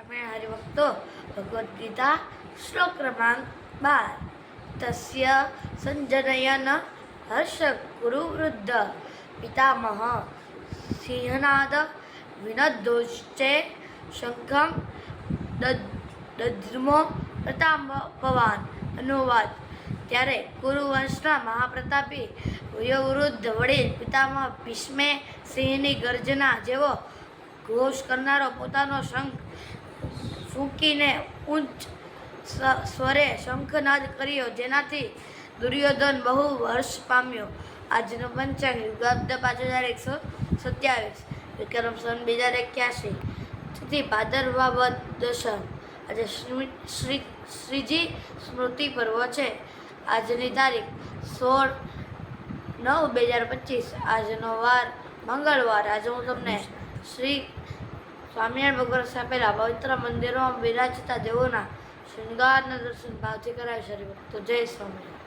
તમે હરિભક્તો ભગવદ્ ગીતા શ્લોક ક્રમાંક બાર. તસ્ય સંજનયન હર્ષ ગુરુ વૃદ્ધ પિતામહ સિંહનાદ વિનદોશ્ચે શંખમ દદ્રમો પ્રતાપ ભવાન અનુવાદ. ત્યારે કુરુવંશના મહાપ્રતાપી વયોવૃદ્ધ વડીલ પિતામહ ભીષ્મે સિંહની ગર્જના જેવો ઘોષ કરનારો પોતાનો શંખ ફૂંકીને ઉચ્ચ સ્વરે શંખનાદ કર્યો, જેનાથી દુર્યોધન બહુ હર્ષ પામ્યો. આજનો પંચાંગ યુગાબ્દ પાંચ હજાર એકસો સત્યાવીસ, વિક્રમ સન બે હજાર એક્યાસી. તિથિ ભાદરવા દશમ આજે શ્રી, શ્રીજી સ્મૃતિ પર્વ છે. આજની તારીખ સોળ નવ બે હજાર પચીસ. આજનો વાર મંગળવાર. આજે હું તમને શ્રી સ્વામિનારાયણ ભગવાન સ્થાપેલા પવિત્ર મંદિરોમાં બિરાજતા દેવોના શૃંગારના દર્શન ભાવથી કરાવીશ હરિભક્તો. જય સ્વામિનારાયણ.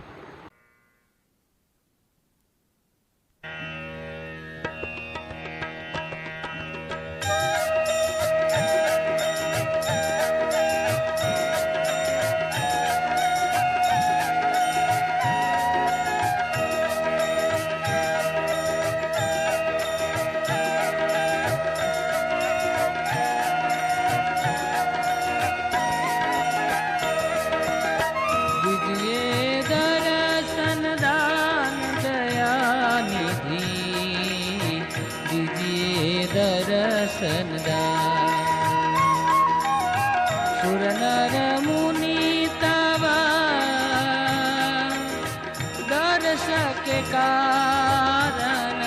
के कारण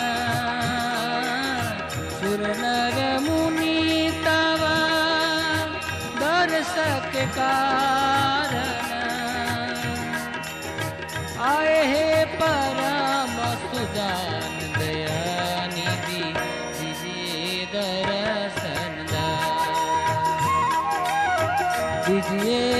सुरनर मुनि तवा दर्श के कारण आए हे परम सुदान दयानिधि दर्शन दिजिए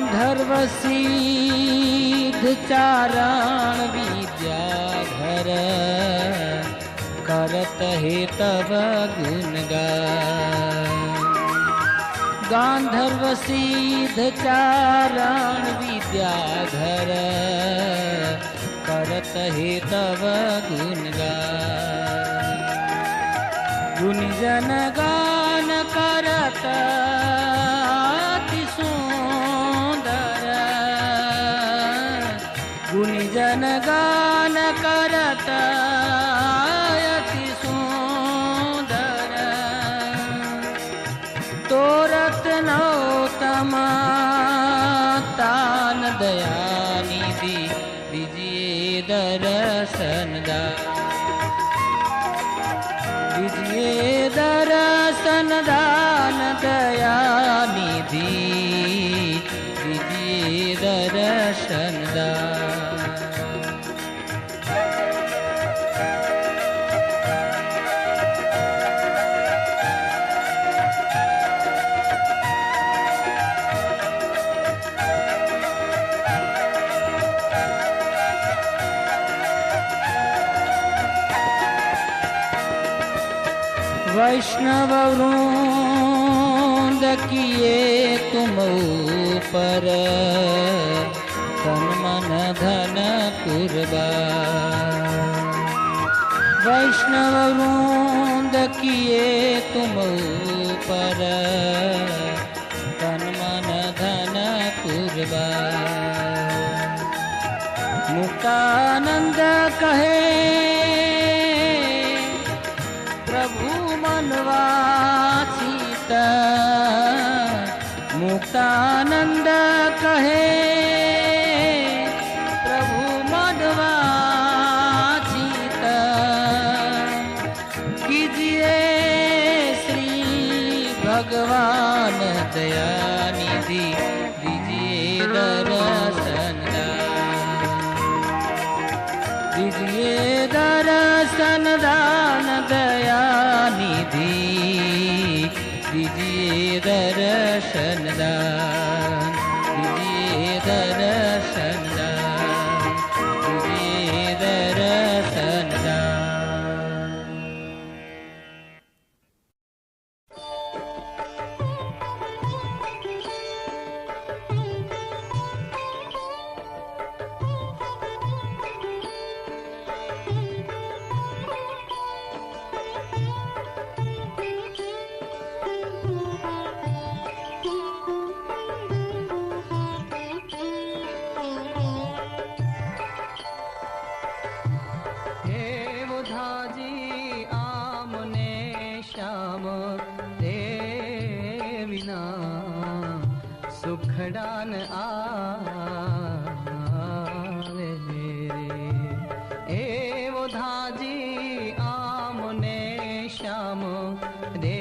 ગાંધર્વ સિદ્ધ ચારણ વિદ્યાધર કરત હે તવ ગુણગા ગાંધર્વ સિદ્ધ ચારણ વિદ્યાધર કરત હે તવ ગુણગા ગુણજન ગાન કરત જનગાન કરતા તાન દયાનિધિ વિજયે દરસનદા વિજયે દરસનદાન દયાનિધિ વિજયે દર્શન वैष्णव वृंद किए तुम तन मन धन कुर्बान वैष्णव वृंद किए ऊपर तन मन धन कुर्बान मुक्तानंद कहे મુક્ત મુક્તાનંદ કહે પ્રભુ મધવાચિત કીજીએ શ્રી ભગવાન દયાનિધિ દીજીએ દર્શન દીજીએ દર્શન દાન દયાનિધિ better તે વિના સુખડાન આવે એવો ધાજી બુધાજી આમને શ્યામ રે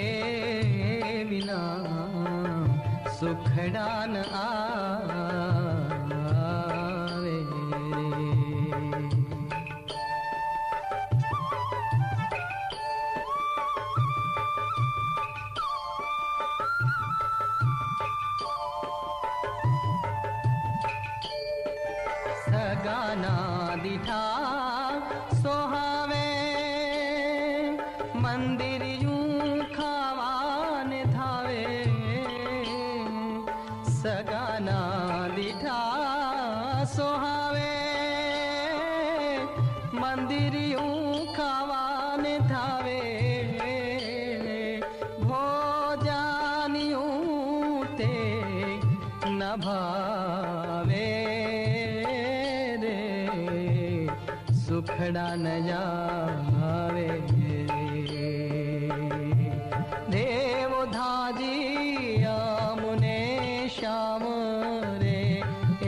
વિના સુખડાન આવે सोहावे। मंदिर यूं खावान धावे। सगाना दिठा सोहावे। मंदिर यूं खावान धावे। भोजानियों ते न भा સુખડા ન જાવે દેવધાજી ધાજી આમુને શ્યામ રે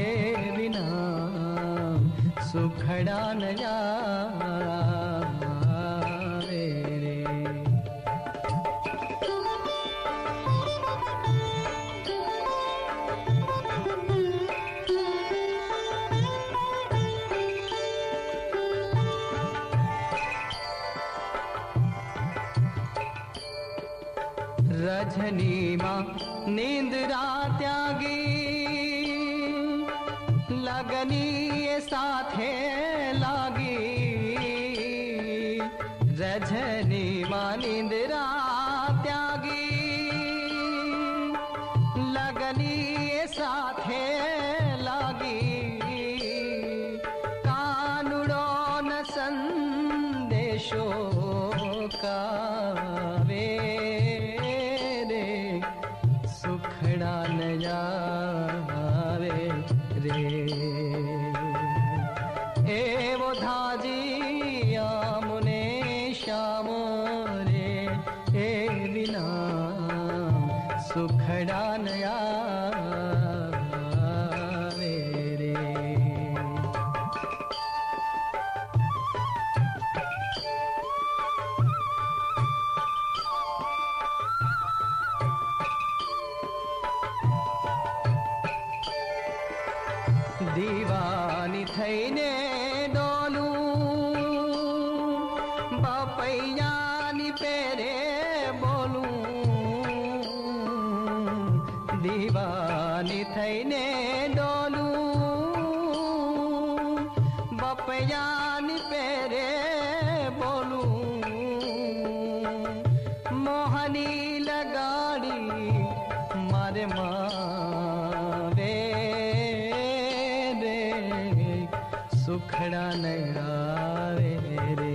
એ વિના સુખડા ન જાવે. રજનીમાં નિંદ્રા ત્યાગી લગની સાથે લાગી રજનીમાં નિંદ્રા ત્યાગી લગની સાથે લાગી કાનુડો ન સંદેશો સુખડા ન આવે રે દીવાની થઈને મોહની લગાડી, મારે માવે રે, સુખડા નહીં આવે રે.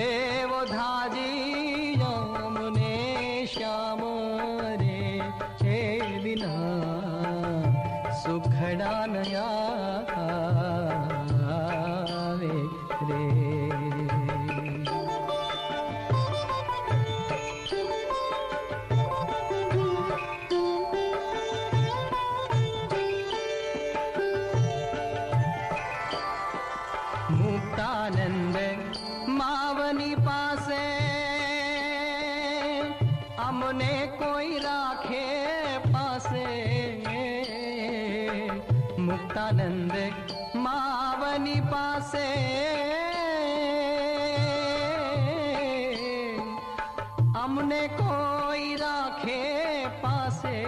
એવો ધાજી યમને શ્યામ રે છે વિના સુખડા નયા રે. अपने कोई राखे पासे। मुक्तानंद मावनी पासे। हमने कोई राखे पासे।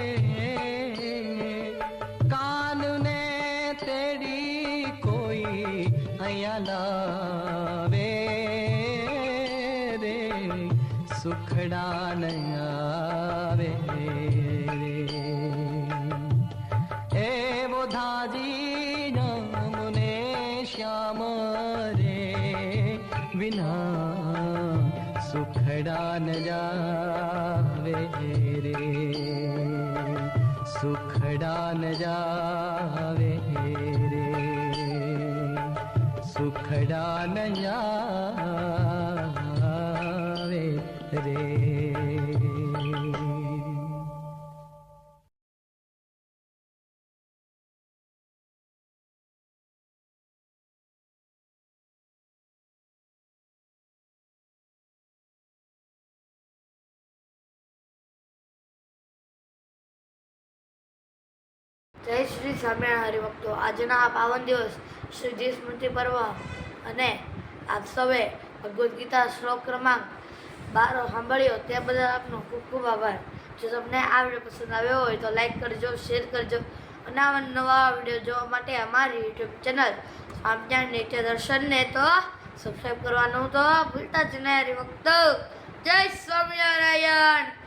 વિના સુખડા ન જાવે રે સુખડા ન જાવે રે સુખડા ન જાવે રે જય શ્રી સ્વામિનારાયણ હરિભક્તો. આજના આ પાવન દિવસ શ્રીજી સ્મૃતિ પર્વ અને આપ સૌએ ભગવદ્ ગીતા શ્લોક ક્રમાંક બાર સાંભળ્યો. તે બદલ આપનો ખૂબ ખૂબ આભાર. જો તમને આ વીડિયો પસંદ આવ્યો હોય તો લાઈક કરજો, શેર કરજો અને આવા નવા વીડિયો જોવા માટે અમારી યુટ્યુબ ચેનલ સ્વામિનારાયણ નિત્ય દર્શનને તો સબસ્ક્રાઈબ કરવાનું તો ભૂલતા જ નહીં હરિભક્તો. જય સ્વામિનારાયણ!